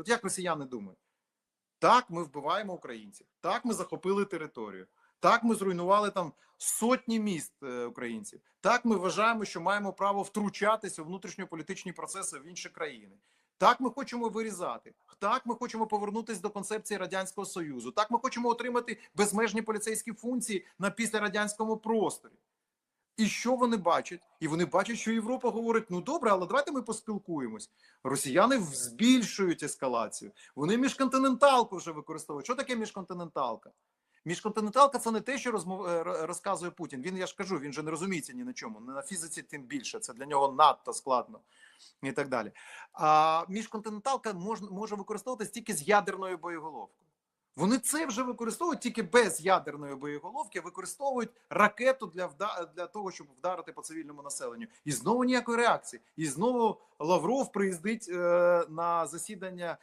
От як росіяни думають? Так, ми вбиваємо українців. Так, ми захопили територію. Так, ми зруйнували там сотні міст е, українців. Так, ми вважаємо, що маємо право втручатися у внутрішньополітичні процеси в інші країни. Так, ми хочемо вирізати. Так, ми хочемо повернутися до концепції радянського союзу. Так, ми хочемо отримати безмежні поліцейські функції на післярадянському просторі. І що вони бачать? І вони бачать, що Європа говорить: ну добре, але давайте ми поспілкуємось. Росіяни збільшують ескалацію. Вони міжконтиненталку вже використовують. Що таке міжконтиненталка? Міжконтиненталка це не те, що розмов... е, розказує Путін. Він, я ж кажу, він же не розуміється ні на чому. Не на фізиці, тим більше. Це для нього надто складно і так далі. А міжконтиненталка мож... може використовуватись тільки з ядерною боєголовкою. Вони це вже використовують тільки без ядерної боєголовки, використовують ракету для вда... для того, щоб вдарити по цивільному населенню. І знову ніякої реакції. І знову Лавров приїздить е, на засідання